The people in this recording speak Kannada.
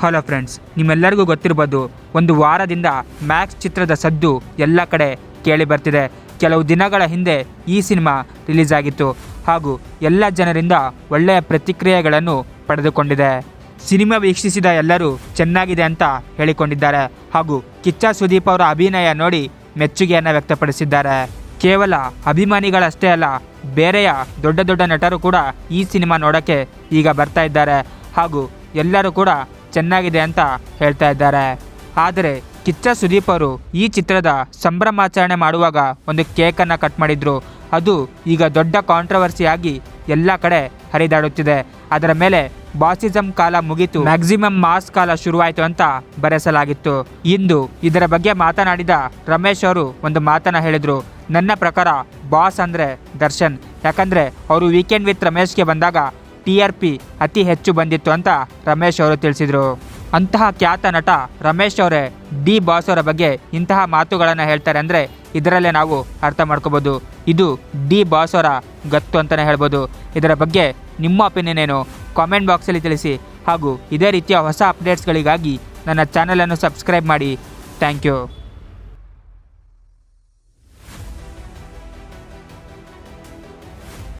ಹಲೋ ಫ್ರೆಂಡ್ಸ್ ನಿಮ್ಮೆಲ್ಲರಿಗೂ ಗೊತ್ತಿರ್ಬೋದು, ಒಂದು ವಾರದಿಂದ ಮ್ಯಾಕ್ಸ್ ಚಿತ್ರದ ಸದ್ದು ಎಲ್ಲ ಕಡೆ ಕೇಳಿ ಬರ್ತಿದೆ. ಕೆಲವು ದಿನಗಳ ಹಿಂದೆ ಈ ಸಿನಿಮಾ ರಿಲೀಸ್ ಆಗಿತ್ತು. ಹಾಗೂ ಎಲ್ಲ ಜನರಿಂದ ಒಳ್ಳೆಯ ಪ್ರತಿಕ್ರಿಯೆಗಳನ್ನು ಪಡೆದುಕೊಂಡಿದೆ. ಸಿನಿಮಾ ವೀಕ್ಷಿಸಿದ ಎಲ್ಲರೂ ಚೆನ್ನಾಗಿದೆ ಅಂತ ಹೇಳಿಕೊಂಡಿದ್ದಾರೆ. ಹಾಗೂ ಕಿಚ್ಚ ಸುದೀಪ್ ಅವರ ಅಭಿನಯ ನೋಡಿ ಮೆಚ್ಚುಗೆಯನ್ನು ವ್ಯಕ್ತಪಡಿಸಿದ್ದಾರೆ. ಕೇವಲ ಅಭಿಮಾನಿಗಳಷ್ಟೇ ಅಲ್ಲ, ಬೇರೆಯ ದೊಡ್ಡ ದೊಡ್ಡ ನಟರು ಕೂಡ ಈ ಸಿನಿಮಾ ನೋಡೋಕ್ಕೆ ಈಗ ಬರ್ತಾ ಇದ್ದಾರೆ. ಹಾಗೂ ಎಲ್ಲರೂ ಕೂಡ ಚೆನ್ನಾಗಿದೆ ಅಂತ ಹೇಳ್ತಾ ಇದ್ದಾರೆ. ಆದರೆ ಕಿಚ್ಚ ಸುದೀಪ್ ಅವರು ಈ ಚಿತ್ರದ ಸಂಭ್ರಮಾಚರಣೆ ಮಾಡುವಾಗ ಒಂದು ಕೇಕನ್ನು ಕಟ್ ಮಾಡಿದ್ರು. ಅದು ಈಗ ದೊಡ್ಡ ಕಾಂಟ್ರವರ್ಸಿಯಾಗಿ ಎಲ್ಲ ಕಡೆ ಹರಿದಾಡುತ್ತಿದೆ. ಅದರ ಮೇಲೆ ಬಾಸಿಸಂ ಕಾಲ ಮುಗಿತು ಮ್ಯಾಕ್ಸಿಮಮ್ ಮಾಸ್ ಕಾಲ ಶುರುವಾಯಿತು ಅಂತ ಬರೆಸಲಾಗಿತ್ತು. ಇಂದು ಇದರ ಬಗ್ಗೆ ಮಾತನಾಡಿದ ರಮೇಶ್ ಅವರು ಒಂದು ಮಾತನ್ನ ಹೇಳಿದರು. ನನ್ನ ಪ್ರಕಾರ ಬಾಸ್ ಅಂದರೆ ದರ್ಶನ್. ಯಾಕಂದ್ರೆ ಅವರು ವೀಕೆಂಡ್ ವಿತ್ ರಮೇಶ್ಗೆ ಬಂದಾಗ ಟಿ ಆರ್ ಪಿ ಅತಿ ಹೆಚ್ಚು ಬಂದಿತ್ತು ಅಂತ ರಮೇಶ್ ಅವರು ತಿಳಿಸಿದರು. ಅಂತಹ ಖ್ಯಾತ ನಟ ರಮೇಶ್ ಅವರೇ ಡಿ ಬಾಸ್ ಅವರ ಬಗ್ಗೆ ಇಂತಹ ಮಾತುಗಳನ್ನು ಹೇಳ್ತಾರೆ ಅಂದರೆ ಇದರಲ್ಲೇ ನಾವು ಅರ್ಥ ಮಾಡ್ಕೋಬೋದು. ಇದು ಡಿ ಬಾಸ್ ಅವರ ಗತ್ತು ಅಂತಲೇ ಹೇಳ್ಬೋದು. ಇದರ ಬಗ್ಗೆ ನಿಮ್ಮ ಒಪಿನಿಯನ್ ಏನು? ಕಾಮೆಂಟ್ ಬಾಕ್ಸಲ್ಲಿ ತಿಳಿಸಿ. ಹಾಗೂ ಇದೇ ರೀತಿಯ ಹೊಸ ಅಪ್ಡೇಟ್ಸ್ಗಳಿಗಾಗಿ ನನ್ನ ಚಾನಲನ್ನು ಸಬ್ಸ್ಕ್ರೈಬ್ ಮಾಡಿ. Thank you